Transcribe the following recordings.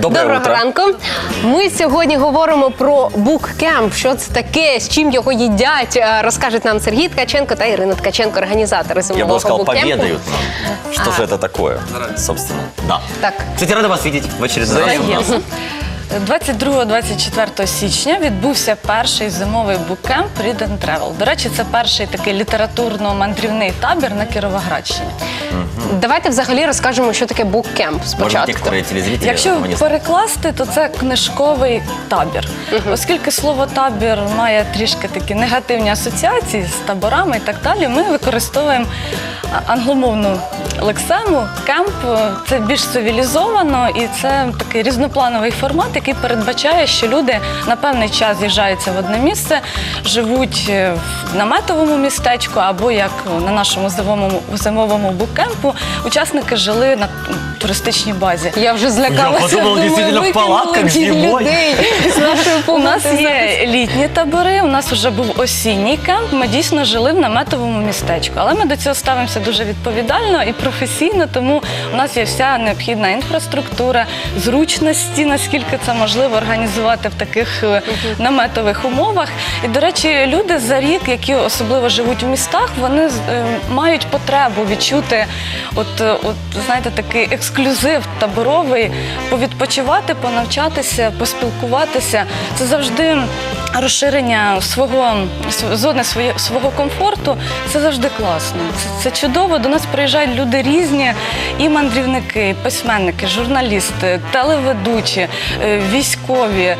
Доброе Доброго утро. ранку. Ми сьогодні говоримо про буккемп. Що це таке, з чим його їдять, е, розкажуть нам Сергій Ткаченко та Ірина Ткаченко, організатори Я бы зимового сказал, буккемпу. поведают нам. Что же это такое, собственно? Да. Так. Кстати, рада вас видеть в очередной раз. у нас. 22-24 січня відбувся перший зимовий буккемп Read and Travel. До речі, це перший такий літературно-мандрівний табір на Кіровоградщині. Давайте взагалі розкажемо, що таке буккемп Может быть, спочатку. некоторые телезрители Якщо этого не знают. перекласти, то це книжковий табір. Оскільки слово табір має трішки такі негативні асоціації з таборами і так далі, ми використовуємо а, англомовну лексему. Кемп це більш цивілізовано і це такий різноплановий формат, який передбачає, що люди на певний час з'їжджаються в одне місце, живуть е, в наметовому містечку або як на нашому зимовому, зимовому буккемпу, учасники жили на туристичній базі. Я вже злякалася. Я подумала, думаю, дійсно, в викинули палатках зимою. людей з нашої У нас є літні табори, у нас вже був осінній кемп. Ми дійсно жили в наметовому містечку. Але ми до цього ставимося дуже відповідально і професійно, тому у нас є вся необхідна інфраструктура, зручності, наскільки це можливо організувати в таких е, наметових умовах. І, до речі, люди за рік, які особливо живуть у містах, вони е, мають потребу відчути, от, е, от знаєте, такий ексклюзив таборовий, повідпочивати, понавчатися, поспілкуватися. Це завжди розширення свого св- зони своє, свого комфорту. Це завжди класно. Це, це чудово. До нас приїжджають люди різні, і мандрівники, і письменники, журналісти, телеведучі, е, військові, е,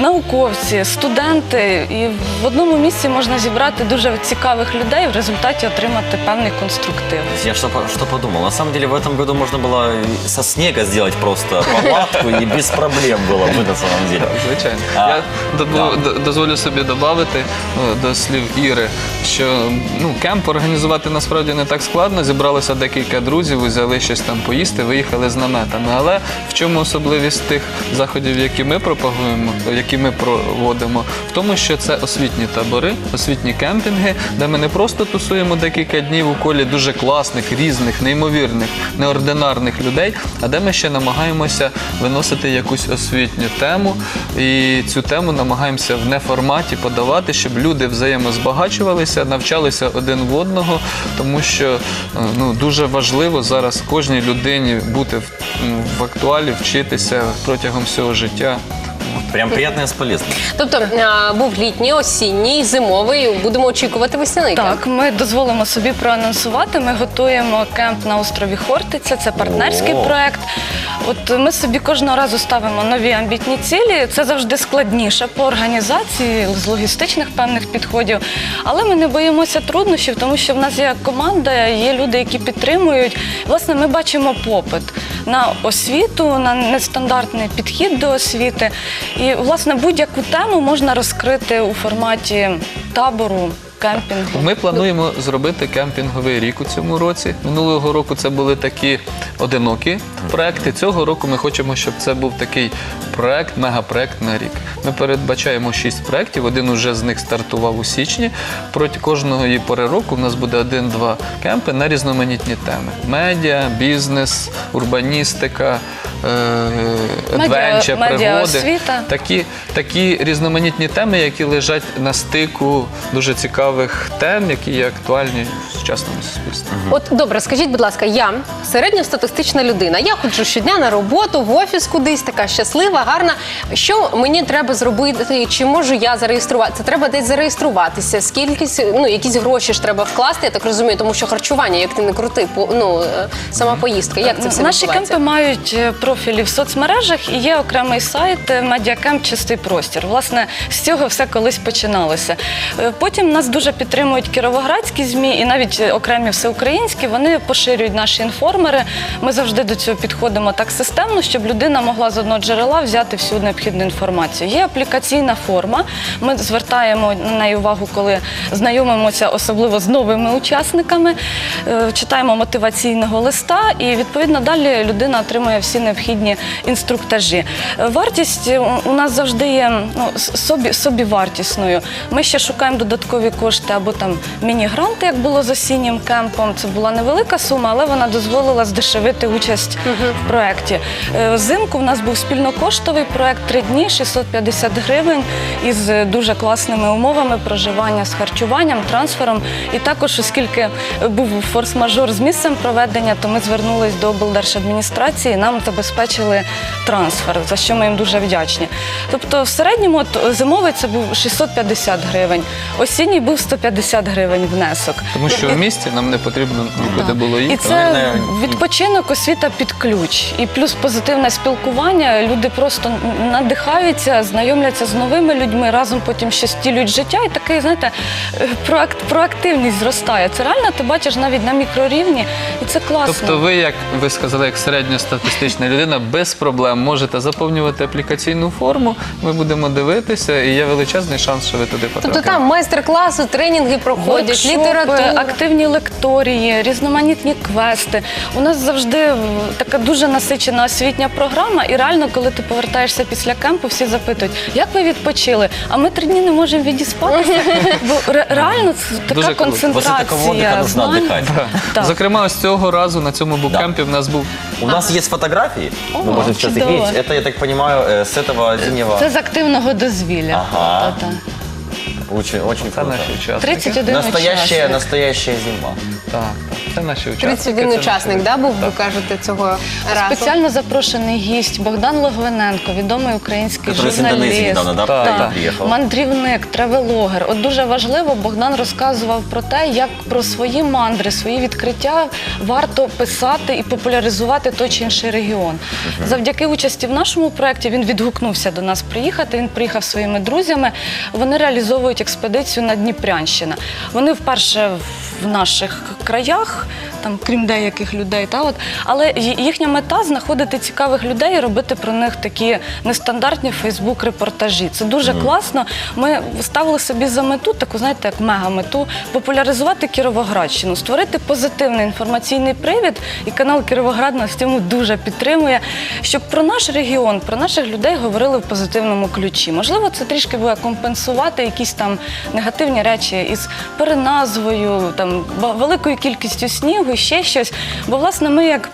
науковці, студенти. І в одному місці можна зібрати дуже цікавих людей і в результаті отримати певний конструктив. Я что, по- что подумал? На самом деле в этом году можно было и со снега сделать просто палатку и без проблем было бы на самом деле. Звичайно. А, Я добу- да. д- дозволю собі додати е, до слів Іри, що ну, кемп організувати насправді не так складно. Зібралося декілька друзів, взяли щось там поїсти, виїхали з наметами. Але в чому особливість тих заходів, які ми пропагуємо, які ми проводимо, в тому, що це освітні табори, освітні кемпінги, де ми не просто тусуємо декілька днів у колі дуже класних, різних, неймовірних, неординарних людей, а де ми ще намагаємося виносити якусь освітню тему. І цю тему намагаємося в неформаті подавати, щоб люди взаємозбагачувалися, навчалися один в одного, тому що е, ну, дуже важливо зараз кожній людині бути в, в актуалі, вчитися протягом всього життя. Прям приятное с полезным. Тобто а, був літній, осінній, зимовий. Будемо очікувати весняний. Так, ми дозволимо собі проанонсувати. Ми готуємо кемп на острові Хортиця. Це партнерський О. проект. От ми собі кожного разу ставимо нові амбітні цілі. Це завжди складніше по організації з логістичних певних підходів. Але ми не боїмося труднощів, тому що в нас є команда, є люди, які підтримують. Власне, ми бачимо попит на освіту, на нестандартний підхід до освіти. І, власне, будь-яку тему можна розкрити у форматі табору, кемпінгу. Ми плануємо зробити кемпінговий рік у цьому році. Минулого року це були такі одинокі проекти. Цього року ми хочемо, щоб це був такий проект, мегапроект на рік. Ми передбачаємо шість проєктів. Один уже з них стартував у січні. Проти кожної пори року в нас буде один-два кемпи на різноманітні теми: медіа, бізнес, урбаністика, е, адвенча, пригоди. Такі, такі різноманітні теми, які лежать на стику дуже цікавих тем, які є актуальні в сучасному суспільстві. От добре, скажіть, будь ласка, я середньостатистична людина. Я ходжу щодня на роботу, в офіс кудись, така щаслива, гарна. Що мені треба зробити? Чи можу я зареєструватися? Треба десь зареєструватися. Скільки ну якісь гроші ж треба вкласти? Я так розумію, тому що харчування, як ти не крути, по ну е, сама поїздка. Як це все Наші кемпи мають е, профілі в соцмережах і є окремий сайт Медіакемп Чистий простір. Власне, з цього все колись починалося. Е, Потім нас дуже підтримують кіровоградські змі і навіть окремі всеукраїнські. Вони поширюють наші інформери. Ми завжди до цього підходимо так системно, щоб людина могла з одного джерела взяти всю необхідну інформацію. Є аплікаційна форма. Ми звертаємо на неї увагу, коли знайомимося, особливо з новими учасниками. Е, Читаємо мотиваційного листа, і відповідно далі людина отримує всі необхідні інструктажі. Е, Вартість у- у нас завжди є ну, собі, собівартісною. Ми ще шукаємо додаткові кошти. або там міні-гранти, як було з осіннім кемпом. Це була невелика сума, але вона дозволила здешевити участь в проєкті. Е, Взимку в нас був спільнокоштовий проєкт три дні, 650 гривень із е, дуже класними умовами проживання з харчуванням, трансфером. І також, оскільки був форс-мажор з місцем проведення, то ми звернулись до облдержадміністрації, нам забезпечили трансфер, за що ми їм дуже вдячні. Тобто, в середньому от, зимовий це був 650 гривень, осінній був 150 гривень внесок. Тому що в місті нам не потрібно нікуди було І це відпочинок, освіта під ключ. І плюс позитивне спілкування. Люди просто надихаються, знайомляться з новими людьми, разом потім ще стілюють життя. І такий, знаєте, проакт, проактивність зростає. Це реально ти бачиш навіть на мікрорівні, і це класно. Тобто ви, як ви сказали, як середньостатистична людина, без проблем можете заповнювати аплікаційну форму. Ми будемо дивитися, і є величезний шанс, що ви туди потрапите. Тобто там майстер-класи, тренінги проходять, література. активні лекторії, різноманітні квести. У нас завжди така дуже насичена освітня програма, і реально, коли ти повертаєшся після кемпу, всі запитують, як ви відпочили? А ми три дні не можемо відіспатися. Бо ре- реально це така Дуже круто. После концентрація. такого отдыха нужно знань. отдыхать. Так. Зокрема, ось цього разу на цьому буккемпі в нас був У нас есть фотографии, мы можем сейчас их чудово. видеть. Это, я так понимаю, э, с этого зимнего. Це з активного дозвілля. Ага. Та-та. Очень, очень це круто. наші учасники. 31 Настоящая, учасник. настоящая зима. Так, так, це наші учасники. 31 це учасник, да, був, ви кажете, цього разу? Спеціально запрошений гість Богдан Логвиненко, відомий український Который с Индонезии журналіст. недавно, да, Так. приехал. Мандрівник, тревелогер. От дуже важливо, Богдан розказував про те, як про свої мандри, свої відкриття варто писати і популяризувати той чи інший регіон. Завдяки участі в нашому проєкті він відгукнувся до нас приїхати. Він приїхав зі своїми друзями. Вони реалізовують експедицію на Дніпрянщина. Вони вперше в наших краях. Там, крім деяких людей, та от але їхня мета знаходити цікавих людей і робити про них такі нестандартні Фейсбук-репортажі. Це дуже класно. Ми ставили собі за мету, таку знаєте, як мега-мету, популяризувати Кіровоградщину, створити позитивний інформаційний привід. І канал Кіровоград нас в цьому дуже підтримує, щоб про наш регіон, про наших людей говорили в позитивному ключі. Можливо, це трішки буде компенсувати якісь там негативні речі із переназвою, там ба- великою кількістю снігу, ще щось. Бо власне ми як.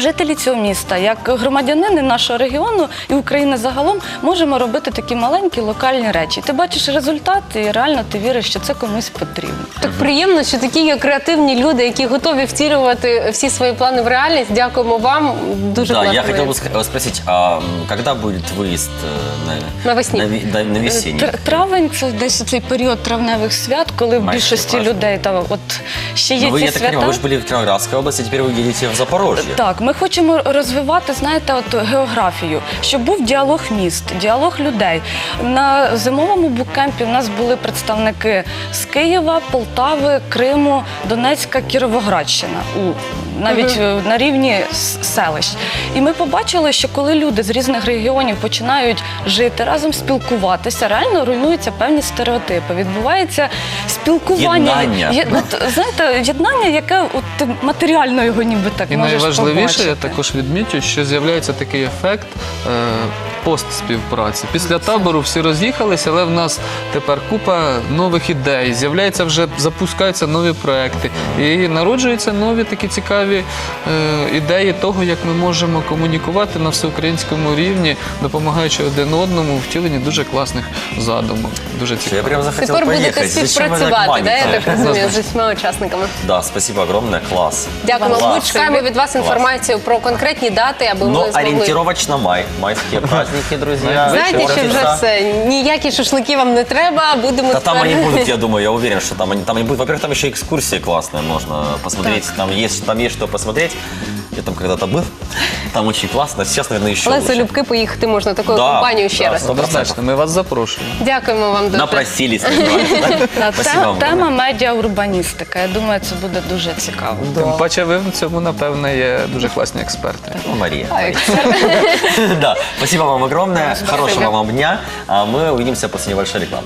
Жителі цього міста, як громадянини нашого регіону і України загалом можемо робити такі маленькі локальні речі. Ти бачиш результат, і реально ти віриш, що це комусь потрібно. Так приємно, що такі є креативні люди, які готові втілювати всі свої плани в реальність. Дякуємо вам. Дуже Да, класно. я хотел бы ск- спросить, а м, когда будет выезд э, на, Навесні. на, ви- да, на весенний? Тр- Травень це десь цей період травневих свят, коли в Майже більшості праздник. людей та от ще є Ну, вы, ці я так свята. понимаю, вы же были в Кировоградской области, теперь вы едете в Запорожье. Так, ми хочемо розвивати, знаєте, от географію, щоб був діалог міст, діалог людей. На зимовому буккемпі у нас були представники з Києва, Полтави, Криму, Донецька, Кіровоградщина. У навіть е, на рівні селищ. І ми побачили, що коли люди з різних регіонів починають жити разом, спілкуватися, реально руйнуються певні стереотипи. Відбувається спілкування. Єднання. Є- от, знаєте, єднання, яке от, ти матеріально його ніби так І можеш найважливіше, побачити. я також відмічу, що з'являється такий ефект е, постспівпраці. Після табору всі роз'їхалися, але в нас тепер купа нових ідей. З'являється вже запускаються нові проекти. І народжуються нові такі цікаві е, ідеї того, як ми можемо комунікувати на всеукраїнському рівні, допомагаючи один одному у втіленні дуже класних задумок. Дуже Я цікаво. прям захотел Тепер будете. Зачем вы так співпрацювати, да, я так розумію, з усіма учасниками. Да, спасибо огромное, класс. Дякуємо. Ми чекаємо від вас інформацію про конкретні дати, аби Но ми змогли. ориентировочно май. Майские праздники, друзья. Знаєте, що вже все. Ніякі шашлики вам не треба, будемо Да там тепер- они будут, я думаю, я уверен, что там они, там они будут. Во-первых, там еще экскурсии классные можно посмотреть. Там есть, там есть что посмотреть. Я там когда-то был. Там очень классно. Сейчас, наверное, еще Але лучше. залюбки поїхати можна такою Да, компанією ще да, раз. сто процентов. Однозначно, ми вас запрошуємо. Дякуємо вам дуже. Напросились, называется, Та- да? Спасибо вам. Тема огромное. медіаурбаністика. Я думаю, це буде дуже цікаво. Тим паче, ви в цьому, напевне, є дуже класні експерти. Ну, Мария. Ай, Да, спасибо вам огромное. Хорошего вам дня. А мы увидимся после небольшой рекламы.